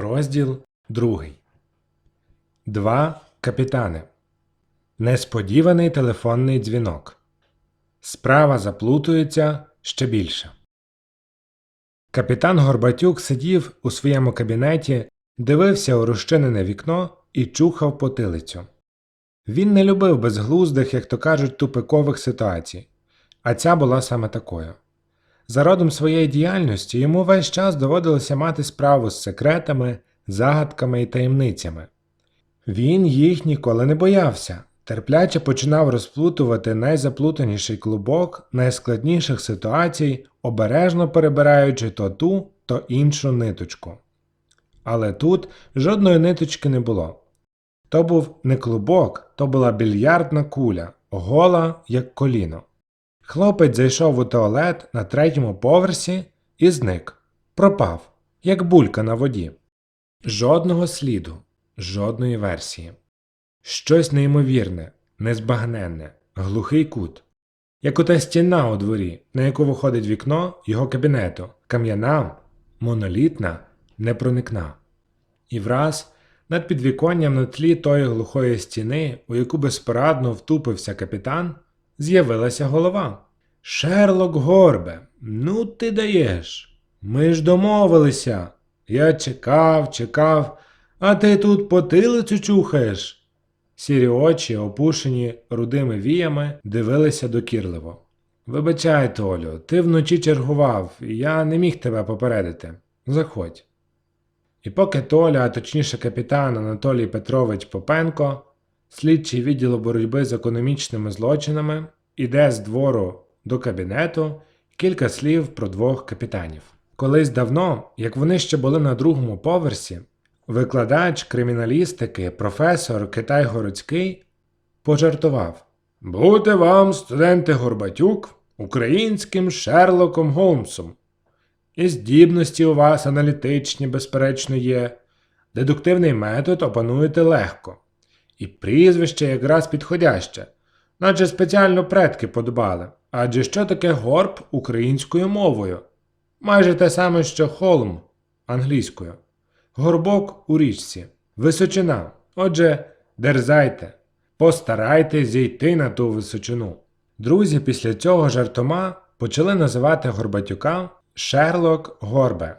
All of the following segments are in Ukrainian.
Розділ 2. Два капітани. Несподіваний телефонний дзвінок. Справа заплутується ще більше. Капітан Горбатюк сидів у своєму кабінеті, дивився у розчинене вікно і чухав потилицю. Він не любив безглуздих, як то кажуть, тупикових ситуацій, а ця була саме такою. За родом своєї діяльності йому весь час доводилося мати справу з секретами, загадками і таємницями. Він їх ніколи не боявся, терпляче починав розплутувати найзаплутаніший клубок найскладніших ситуацій, обережно перебираючи то ту, то іншу ниточку. Але тут жодної ниточки не було. То був не клубок, то була більярдна куля, гола, як коліно. Хлопець зайшов у туалет на третьому поверсі і зник. Пропав, як булька на воді. Жодного сліду, жодної версії. Щось неймовірне, незбагненне, глухий кут. Як ота стіна у дворі, на яку виходить вікно його кабінету, кам'яна, монолітна, непроникна. І враз над підвіконням на тлі тої глухої стіни, у яку безпорадно втупився капітан, з'явилася голова. Шерлок Горбе, ну ти даєш. Ми ж домовилися. Я чекав, чекав, а ти тут потилицю чухаєш. Сірі очі, опушені рудими віями, дивилися докірливо. Вибачай, Толю, ти вночі чергував, і я не міг тебе попередити. Заходь. І поки Толя, а точніше капітан Анатолій Петрович Попенко, слідчий відділу боротьби з економічними злочинами, іде з двору до кабінету, кілька слів про двох капітанів. Колись давно, як вони ще були на другому поверсі, викладач криміналістики, професор Китай Городський пожартував: Бути вам, студенте Горбатюк, українським Шерлоком Голмсом. І здібності у вас аналітичні, безперечно, є. Дедуктивний метод опануєте легко. І прізвище якраз підходяще, наче спеціально предки подбали. Адже що таке горб українською мовою? Майже те саме, що холм англійською. Горбок у річці. Височина. Отже, дерзайте, постарайтесь зійти на ту височину. Друзі після цього жартома почали називати Горбатюка Шерлок Горбе.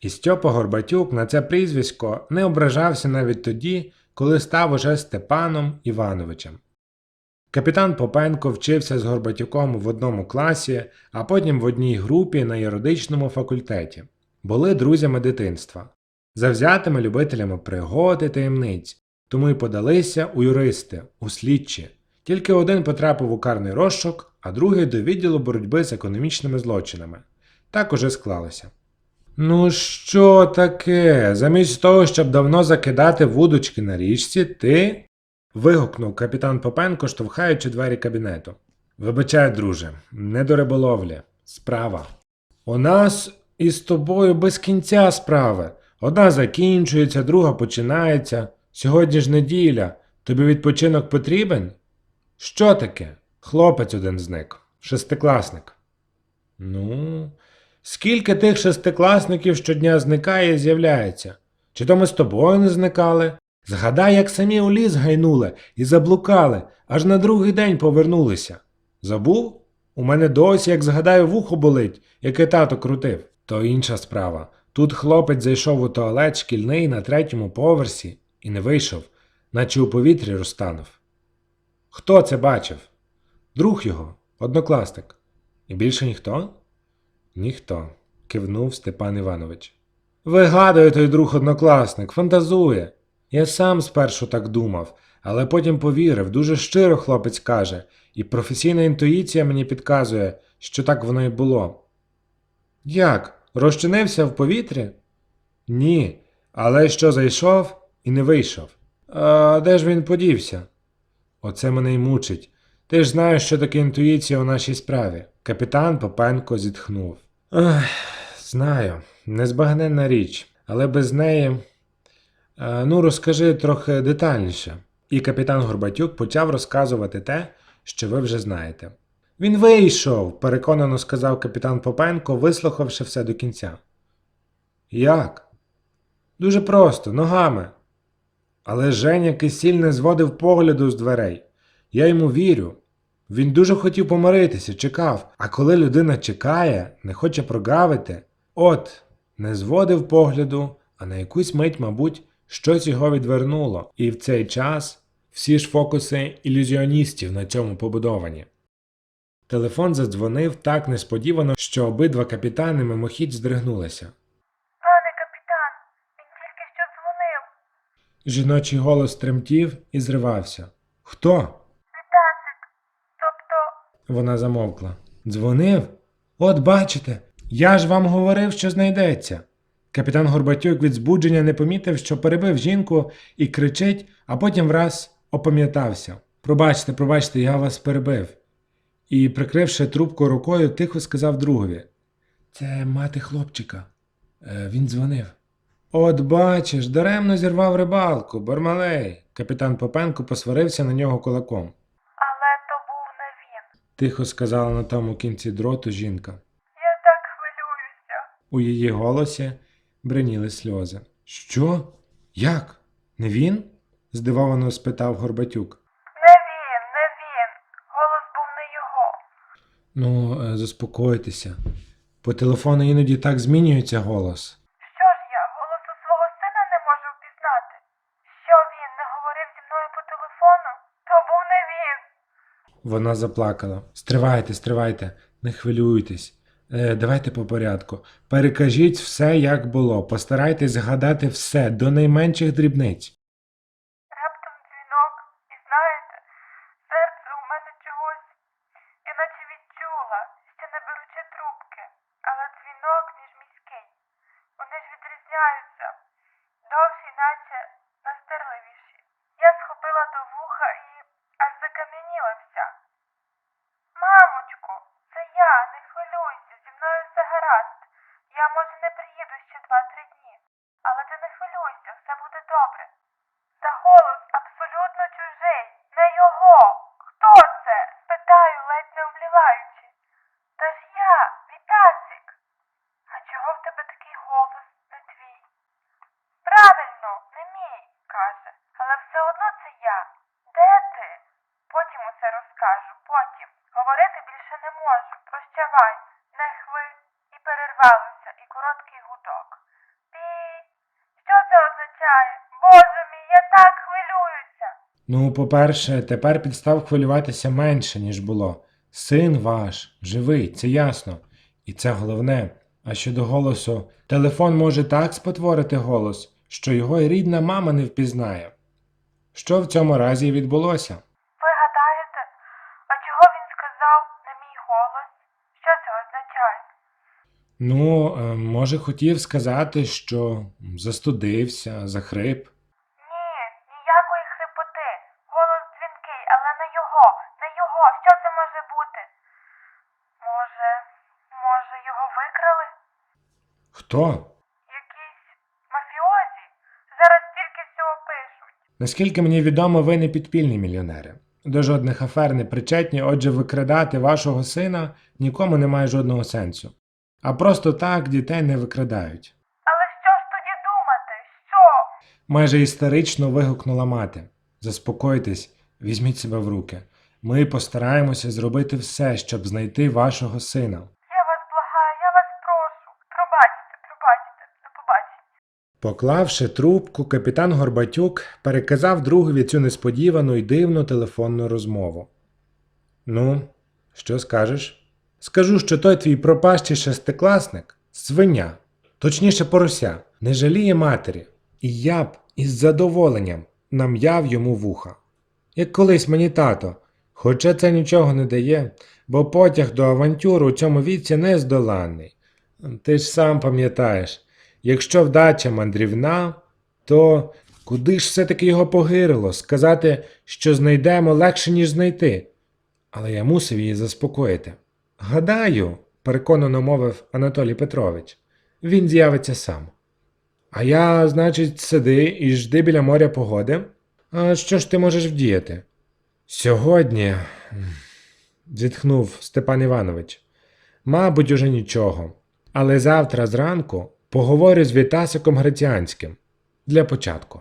І Стьопа Горбатюк на це прізвисько не ображався навіть тоді, коли став уже Степаном Івановичем. Капітан Попенко вчився з Горбатюком в одному класі, а потім в одній групі на юридичному факультеті. Були друзями дитинства, завзятими любителями пригод і таємниць, тому й подалися у юристи, у слідчі. Тільки один потрапив у карний розшук, а другий до відділу боротьби з економічними злочинами. Так уже склалося. Ну, що таке? Замість того, щоб давно закидати вудочки на річці, ти. вигукнув капітан Попенко, штовхаючи двері кабінету. Вибачай, друже, не до риболовлі. Справа. У нас із тобою без кінця справи. Одна закінчується, друга починається. Сьогодні ж неділя. Тобі відпочинок потрібен? Що таке? Хлопець один зник, шестикласник. Ну, скільки тих шестикласників щодня зникає і з'являється? Чи то ми з тобою не зникали? Згадай, як самі у ліс гайнули і заблукали, аж на другий день повернулися. Забув? У мене досі, як згадаю, вухо болить, яке тато крутив. То інша справа. Тут хлопець зайшов у туалет шкільний на третьому поверсі і не вийшов, наче у повітрі розтанув. Хто це бачив? Друг його, однокласник. І більше ніхто? Ніхто, кивнув Степан Іванович. Вигадує той друг однокласник, фантазує. Я сам спершу так думав, але потім повірив, дуже щиро хлопець каже, і професійна інтуїція мені підказує, що так воно і було. Як? Розчинився в повітрі? Ні, але що зайшов і не вийшов. А де ж він подівся? Оце мене й мучить. Ти ж знаєш, що таке інтуїція у нашій справі. Капітан Попенко зітхнув. Ех, знаю, незбагненна річ, але без неї. Е, ну, розкажи трохи детальніше. І капітан Горбатюк почав розказувати те, що ви вже знаєте. Він вийшов, переконано сказав капітан Попенко, вислухавши все до кінця. Як? Дуже просто, ногами. Але Женя Кисіль не зводив погляду з дверей. Я йому вірю. Він дуже хотів помиритися, чекав. А коли людина чекає, не хоче прогавити, от, не зводив погляду, а на якусь мить, мабуть, щось його відвернуло, і в цей час всі ж фокуси ілюзіоністів на цьому побудовані. Телефон задзвонив так несподівано, що обидва капітани мимохідь здригнулися. Пане капітан, він тільки що дзвонив. Жіночий голос тремтів і зривався. Хто? Вона замовкла. Дзвонив? От бачите, я ж вам говорив, що знайдеться. Капітан Горбатюк від збудження не помітив, що перебив жінку і кричить, а потім враз опам'ятався. Пробачте, пробачте, я вас перебив. І, прикривши трубку рукою, тихо сказав другові: Це мати хлопчика. Е, він дзвонив. От бачиш, даремно зірвав рибалку, Бармалей. Капітан Попенко посварився на нього кулаком. Тихо сказала на тому кінці дроту жінка. Я так хвилююся. У її голосі бриніли сльози. Що? Як? Не він? здивовано спитав Горбатюк. Не він, не він. Голос був не його. Ну, е, заспокойтеся. По телефону іноді так змінюється голос. Вона заплакала. Стривайте, стривайте, не хвилюйтесь. Е, давайте по порядку. Перекажіть все, як було. Постарайтесь згадати все до найменших дрібниць. Раптом дзвінок, і знаєте, серце у мене чогось, я наче відчула, ще не беручи радості 2-3 Ну, по-перше, тепер підстав хвилюватися менше, ніж було. Син ваш, живий, це ясно. І це головне. А щодо голосу, телефон може так спотворити голос, що його й рідна мама не впізнає. Що в цьому разі відбулося? Ви гадаєте, а чого він сказав не мій голос? Що це означає? Ну, е, може, хотів сказати, що застудився, захрип. Ні, ніякої хрипоти. Голос дзвінкий, але не його, не його. Що це може бути? Може, може, його викрали? Хто? Якісь мафіозі? Зараз тільки всього пишуть. Наскільки мені відомо, ви не підпільні мільйонери. До жодних афер не причетні, отже, викрадати вашого сина нікому не має жодного сенсу. А просто так дітей не викрадають. Але що ж тоді думати? Що? Майже істерично вигукнула мати. Заспокойтесь, візьміть себе в руки. Ми постараємося зробити все, щоб знайти вашого сина. Поклавши трубку, капітан Горбатюк переказав другові цю несподівану й дивну телефонну розмову. Ну, що скажеш? Скажу, що той твій пропащий шестикласник свиня, точніше порося, не жаліє матері, і я б із задоволенням нам'яв йому вуха. Як колись мені тато, хоча це нічого не дає, бо потяг до авантюр у цьому віці нездоланний. Ти ж сам пам'ятаєш, якщо вдача мандрівна, то куди ж все-таки його погирило, сказати, що знайдемо легше, ніж знайти. Але я мусив її заспокоїти. Гадаю, переконано мовив Анатолій Петрович, він з'явиться сам. А я, значить, сиди і жди біля моря погоди. А що ж ти можеш вдіяти? Сьогодні, зітхнув Степан Іванович, мабуть, уже нічого. Але завтра зранку поговорю з Вітасиком Грицянським. Для початку.